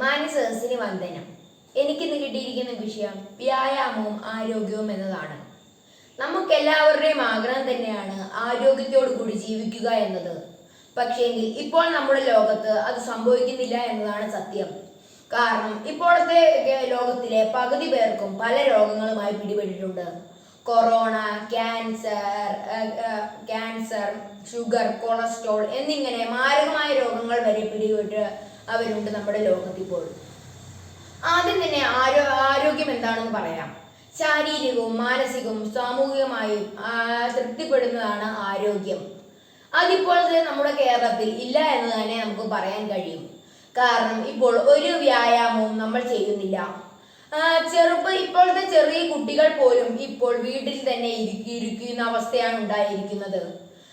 മാന്യസദസ്സിന് വന്ദനം. എനിക്കിന്ന് കിട്ടിയിരിക്കുന്ന വിഷയം വ്യായാമവും ആരോഗ്യവും എന്നതാണ്. നമുക്കെല്ലാവരുടെയും ആഗ്രഹം തന്നെയാണ് ആരോഗ്യത്തോടു കൂടി ജീവിക്കുക എന്നത്. പക്ഷേങ്കിൽ ഇപ്പോൾ നമ്മുടെ ലോകത്ത് അത് സംഭവിക്കുന്നില്ല എന്നതാണ് സത്യം. കാരണം ഇപ്പോഴത്തെ ലോകത്തിലെ പകുതി പേർക്കും പല രോഗങ്ങളുമായി പിടിപെട്ടിട്ടുണ്ട്. Corona cancer cancer sugar cholesterol എന്നിങ്ങനെ മാരകമായ രോഗങ്ങൾ വരെ പിടിപെട്ട് അവരുണ്ട് നമ്മുടെ ലോകത്തിപ്പോൾ ആദ്യം തന്നെ ആരോ ആരോഗ്യം എന്താണെന്ന് പറയാം. ശാരീരികവും മാനസികവും സാമൂഹികമായും തൃപ്തിപ്പെടുന്നതാണ് ആരോഗ്യം. അതിപ്പോൾ നമ്മുടെ കേരളത്തിൽ ഇല്ല എന്ന് തന്നെ നമുക്ക് പറയാൻ കഴിയും. കാരണം ഇപ്പോൾ ഒരു വ്യായാമവും നമ്മൾ ചെയ്യുന്നില്ല. ചെറുപ്പ ഇപ്പോഴത്തെ ചെറിയ കുട്ടികൾ പോലും ഇപ്പോൾ വീട്ടിൽ തന്നെ ഇരിക്കി ഇരിക്കുന്ന അവസ്ഥയാണ് ഉണ്ടായിരിക്കുന്നത്.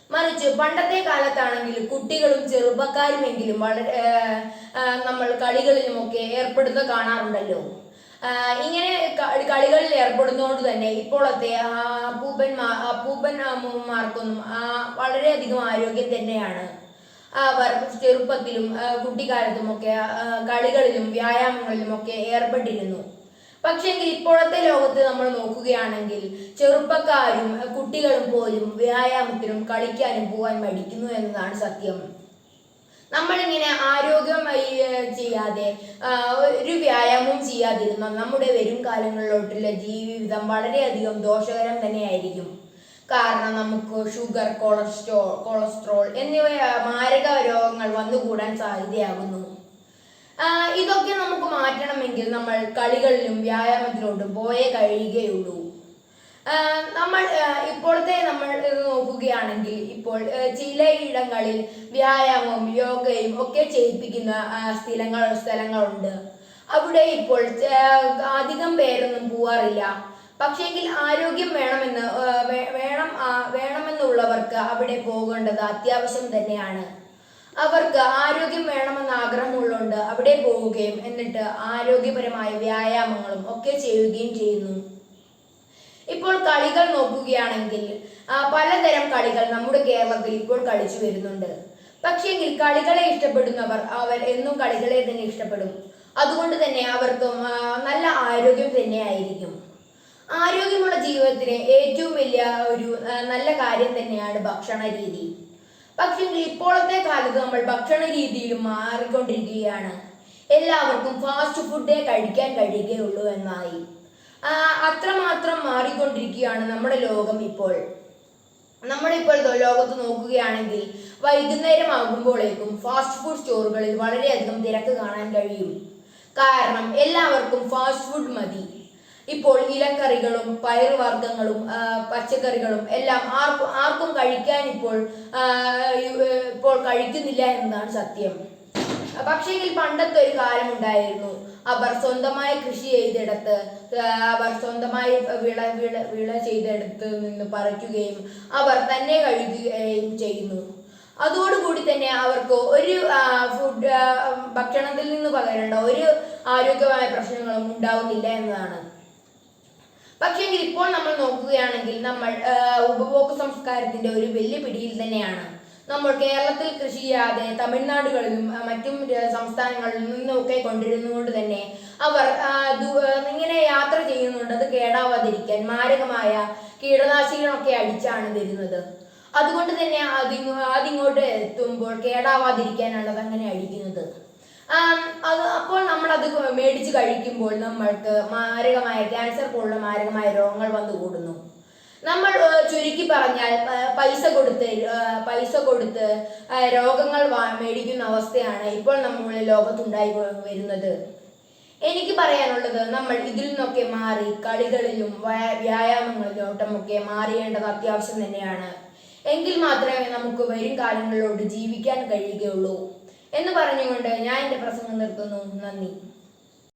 മറിച്ച് പണ്ടത്തെ കാലത്താണെങ്കിൽ കുട്ടികളും ചെറുപ്പക്കാരുമെങ്കിലും വളരെ നമ്മൾ കളികളിലുമൊക്കെ ഏർപ്പെടുന്ന കാണാറുണ്ടല്ലോ. ഇങ്ങനെ കളികളിൽ ഏർപ്പെടുന്നതുകൊണ്ട് തന്നെ ഇപ്പോഴത്തെ അപ്പൂപ്പന്മാർ അപ്പൂപ്പൻ അമ്മൂമ്മമാർക്കൊന്നും വളരെയധികം ആരോഗ്യം തന്നെയാണ്. അവർ ചെറുപ്പത്തിലും കുട്ടിക്കാലത്തുമൊക്കെ കളികളിലും വ്യായാമങ്ങളിലുമൊക്കെ ഏർപ്പെട്ടിരുന്നു. പക്ഷെങ്കിൽ ഇപ്പോഴത്തെ ലോകത്ത് നമ്മൾ നോക്കുകയാണെങ്കിൽ ചെറുപ്പക്കാരും കുട്ടികളും പോലും വ്യായാമത്തിനും കളിക്കാനും പോകാൻ മടിക്കുന്നു എന്നതാണ് സത്യം. നമ്മളിങ്ങനെ ആരോഗ്യമായി ഏർ, ചെയ്യാതെ ഒരു വ്യായാമവും ചെയ്യാതിരുന്ന നമ്മുടെ വരും കാലങ്ങളിലോട്ടുള്ള ജീവിതം വളരെയധികം ദോഷകരം തന്നെയായിരിക്കും. കാരണം നമുക്ക് ഷുഗർ കൊളസ്ട്രോൾ കൊളസ്ട്രോൾ എന്നിവ മാരക രോഗങ്ങൾ വന്നുകൂടാൻ സാധ്യതയാകുന്നു. ഇതൊക്കെ നമുക്ക് മാറ്റണമെങ്കിൽ നമ്മൾ കളികളിലും വ്യായാമത്തിലോട്ടും പോയേ കഴിയുകയുള്ളൂ. നമ്മൾ ഇപ്പോഴത്തെ നമ്മൾ നോക്കുകയാണെങ്കിൽ ഇപ്പോൾ ചിലയിടങ്ങളിൽ വ്യായാമവും യോഗയും ഒക്കെ ചെയ്യിപ്പിക്കുന്ന സ്ഥലങ്ങൾ സ്ഥലങ്ങളുണ്ട്. അവിടെ ഇപ്പോൾ അധികം പേരൊന്നും പോവാറില്ല. പക്ഷേങ്കിൽ ആരോഗ്യം വേണമെന്ന് വേണം വേണമെന്നുള്ളവർക്ക് അവിടെ പോകേണ്ടത് അത്യാവശ്യം തന്നെയാണ്. അവർക്ക് ആരോഗ്യം വേണമെന്ന് ആഗ്രഹമുള്ളതുകൊണ്ട് അവിടെ പോവുകയും എന്നിട്ട് ആരോഗ്യപരമായ വ്യായാമങ്ങളും ഒക്കെ ചെയ്യുകയും ചെയ്യുന്നു. ഇപ്പോൾ കളികൾ നോക്കുകയാണെങ്കിൽ പലതരം കളികൾ നമ്മുടെ കേരളത്തിൽ ഇപ്പോൾ കളിച്ചു വരുന്നുണ്ട്. പക്ഷേങ്കിൽ കളികളെ ഇഷ്ടപ്പെടുന്നവർ അവർ എന്നും കളികളെ തന്നെ ഇഷ്ടപ്പെടും. അതുകൊണ്ട് തന്നെ അവർക്കും നല്ല ആരോഗ്യം തന്നെ ആയിരിക്കും ആരോഗ്യമുള്ള ജീവിതത്തിന് ഏറ്റവും വലിയ ഒരു നല്ല കാര്യം തന്നെയാണ് ഭക്ഷണ രീതി പക്ഷേ ഇപ്പോഴത്തെ കാലത്ത് നമ്മൾ ഭക്ഷണ രീതിയിലും മാറിക്കൊണ്ടിരിക്കുകയാണ്. എല്ലാവർക്കും ഫാസ്റ്റ് ഫുഡേ കഴിക്കാൻ കഴിയുകയുള്ളൂ എന്നായി. അത്രമാത്രം മാറിക്കൊണ്ടിരിക്കുകയാണ് നമ്മുടെ ലോകം ഇപ്പോൾ. നമ്മളിപ്പോൾ ലോകത്ത് നോക്കുകയാണെങ്കിൽ വൈകുന്നേരം ആകുമ്പോഴേക്കും ഫാസ്റ്റ് ഫുഡ് സ്റ്റോറുകളിൽ വളരെയധികം തിരക്ക് കാണാൻ കഴിയും. കാരണം എല്ലാവർക്കും ഫാസ്റ്റ് ഫുഡ് മതി. ഇപ്പോൾ ഇലക്കറികളും പയറുവർഗങ്ങളും പച്ചക്കറികളും എല്ലാം ആർക്കും ആർക്കും കഴിക്കാൻ ഇപ്പോൾ ഇപ്പോൾ കഴിക്കുന്നില്ല എന്നതാണ് സത്യം. പക്ഷേങ്കിൽ പണ്ടത്തെ ഒരു കാലം ഉണ്ടായിരുന്നു അവർ സ്വന്തമായി കൃഷി ചെയ്തെടുത്ത് അവർ സ്വന്തമായി വിള വിള വിള ചെയ്തെടുത്ത് നിന്ന് പറിക്കുകയും അവർ തന്നെ കഴിക്കുകയും ചെയ്യുന്നു. അതോടുകൂടി തന്നെ അവർക്ക് ഒരു ഫുഡ് ഭക്ഷണത്തിൽ നിന്ന് പകരേണ്ട ഒരു ആരോഗ്യമായ പ്രശ്നങ്ങളും ഉണ്ടാവുന്നില്ല എന്നതാണ്. പക്ഷെങ്കിൽ ഇപ്പോൾ നമ്മൾ നോക്കുകയാണെങ്കിൽ നമ്മൾ ഉപഭോഗ സംസ്കാരത്തിന്റെ ഒരു വലിയ പിടിയിൽ തന്നെയാണ്. നമ്മൾ കേരളത്തിൽ കൃഷി ചെയ്യാതെ തമിഴ്നാടുകളിലും മറ്റും സംസ്ഥാനങ്ങളിൽ നിന്നുമൊക്കെ കൊണ്ടിരുന്നുകൊണ്ട് തന്നെ അവർ ഇങ്ങനെ യാത്ര ചെയ്യുന്നുണ്ട്. അത് കേടാവാതിരിക്കാൻ മാരകമായ കീടനാശിനികളൊക്കെ അടിച്ചാണ് തരുന്നത്. അതുകൊണ്ട് തന്നെ അതിങ്ങോ അതിങ്ങോട്ട് എത്തുമ്പോൾ കേടാവാതിരിക്കാനാണ് അത് അങ്ങനെ അടിക്കുന്നത്. അത് അപ്പോൾ നമ്മൾ അത് മേടിച്ച് കഴിക്കുമ്പോൾ നമ്മൾക്ക് മാരകമായ ക്യാൻസർ പോലുള്ള മാരകമായ രോഗങ്ങൾ വന്നു കൂടുന്നു. നമ്മൾ ചുരുക്കി പറഞ്ഞാൽ പൈസ കൊടുത്ത് പൈസ കൊടുത്ത് രോഗങ്ങൾ മേടിക്കുന്ന അവസ്ഥയാണ് ഇപ്പോൾ നമ്മുടെ ലോകത്തുണ്ടായി വരുന്നത്. എനിക്ക് പറയാനുള്ളത് നമ്മൾ ഇതിൽ നിന്നൊക്കെ മാറി കളികളിലും വ്യാ- വ്യായാമങ്ങളിലോട്ടുമൊക്കെ മാറിയേണ്ടത് അത്യാവശ്യം തന്നെയാണ്. എങ്കിൽ മാത്രമേ നമുക്ക് വരും കാലങ്ങളിലോട്ട് ജീവിക്കാൻ കഴിയുകയുള്ളൂ. എന്ന് പറഞ്ഞുകൊണ്ട് ഞാൻ എന്റെ പ്രസംഗം നിർത്തുന്നു. നന്ദി.